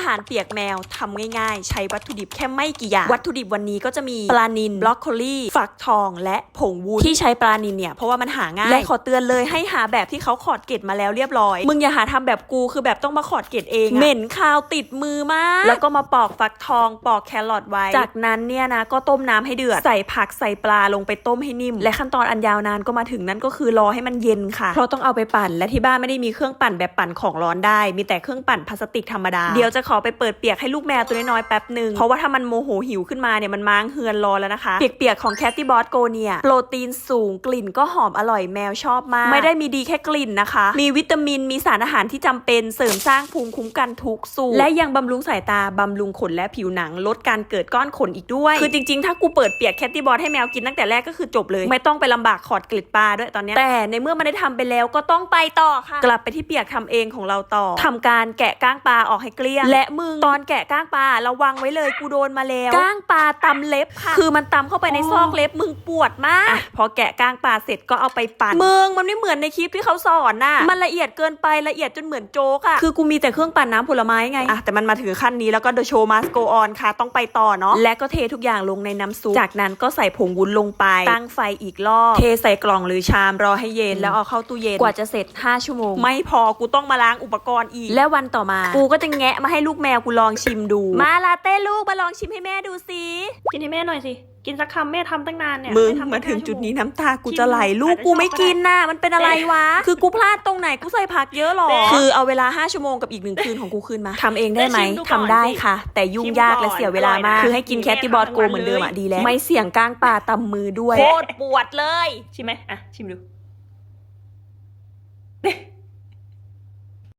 อาหารเปียกแมวทำง่ายๆ ใช้วัตถุดิบแค่ไม่กี่อย่าง วัตถุดิบวันนี้ก็จะมีปลานิลบรอกโคลีฝักทอง และผงวุ้นที่ใช้ปลานิลเนี่ยเพราะว่ามันหาง่ายและขอเตือนเลยให้หาแบบที่เขาขอดเกล็ดมาแล้วเรียบร้อย มึงอย่าหาทำแบบกูคือแบบต้องมาขอดเกล็ดเองอะเหม็นคาวติดมือมาก แล้วก็มาปอกฟักทองปอกแครอทไว้ จากนั้นเนี่ยนะก็ต้มน้ำให้เดือดใส่ผักใส่ปลาลงไปต้มให้นิ่ม และขั้นตอนอันยาวนานก็มาถึงนั่นก็คือรอให้มันเย็นค่ะเพราะต้องเอาไปปั่นและที่บ้านไม่ได้มีเครื่องปั่นแบบปั่นของร้อนได้ มีแต่เครื่องปั่นพลาสติกธรรมดาเดี๋ยวจะขอไปเปิดเปียกให้ลูกแมวตัวน้อยๆแป๊บหนึ่งเพราะว่าถ้ามันโมโหหิวขึ้นมาเนี่ยมันม้างเฮือนรอแล้วนะคะ เปียกๆของแคตตี้บอสโกเนี่ยโปรตีนสูงกลิ่นก็หอมอร่อยแมวชอบมาก ไม่ได้มีดีแค่กลิ่นนะคะ มีวิตามินมีสารอาหารที่จำเป็นเสริมสร้างภูมิคุ้มกันทุกสูตรและยังบำรุงสายตาบำรุงขนและผิวหนัง ลดการเกิดก้อนขนอีกด้วย คือจริงๆ ถ้ากูเปิดเปียกแคตตี้บอสให้แมวกินตั้งแต่แรกก็คือจบเลย ไม่ต้องไปลำบากขอดกล็ดปลาด้วยตอนนี้แต่ในเมื่อมันได้ทำไปแล้วก็ต้องไปต่อค่ะ กลับไปที่เปียกทำเองของเราต่อทำการแกะก้างปลาออกให้เกลี้ยงและมึงตอนแกะก้างปลาระวังไว้เลยกูโดนมาแล้วก้างปลาตำเล็บค่ะ คือมันตำเข้าไปในซอกเล็บมึงปวดมากอะพอแกะก้างปลาเสร็จก็เอาไปปั่นมึงมันไม่เหมือนในคลิปที่เขาสอนน่ะมันละเอียดเกินไปละเอียดจนเหมือนโจ๊กอะคือกูมีแต่เครื่องปั่นน้ำผลไม้ไงอะแต่มันมาถึงขั้นนี้แล้วก็ The Show Must Go On ค่ะต้องไปต่อเนาะและก็เททุกอย่างลงในน้ำซุปจากนั้นก็ใส่ผงวุ้นลงไปตั้งไฟอีกรอบเทใส่กล่องหรือชามรอให้เย็นแล้วเอาเข้าตู้เย็นกว่าจะเสร็จ 5 ชั่วโมง ไม่พอกูต้องมาล้างอุปกรณ์อีก และวันต่อมา กูก็จะแงะมาให้ลูกแมวกูลองชิมดู มาลาเต้ลูกมาลองชิมให้แม่ดูสิกินให้แม่หน่อยสิ กินสักคำแม่ทำตั้งนานเนี่ยมึงไทำมาตั้ถึงห้จุดนี้ชั่วโมน้ำตากูจะไหลลูกอาจจะกูไม่ชอบก็ได้กินน่ะมันเป็นอะไรวะ คือกูพลาดตรงไหนกูใส่ผักเยอะหรอเต้คือเอาเวลา 5 ชั่วโมงกับอีกหนึ่งคืนของกูคืนมาทำเองได้ไหมเต้ชิมดูก่อนทำได้สิค่ะ แต่ยุ่งยากชิมก่อนและเสียเวลามากอร่อยนะคือให้กินนี่แคตตี้บอสแม่โกทำทั้งเหมือนเดิมอะวันเลยดีแล้ว ไม่เสี่ยงก้างปลาตำมือด้วยโคตรปวดเลย ชิมไหมอะชิมดู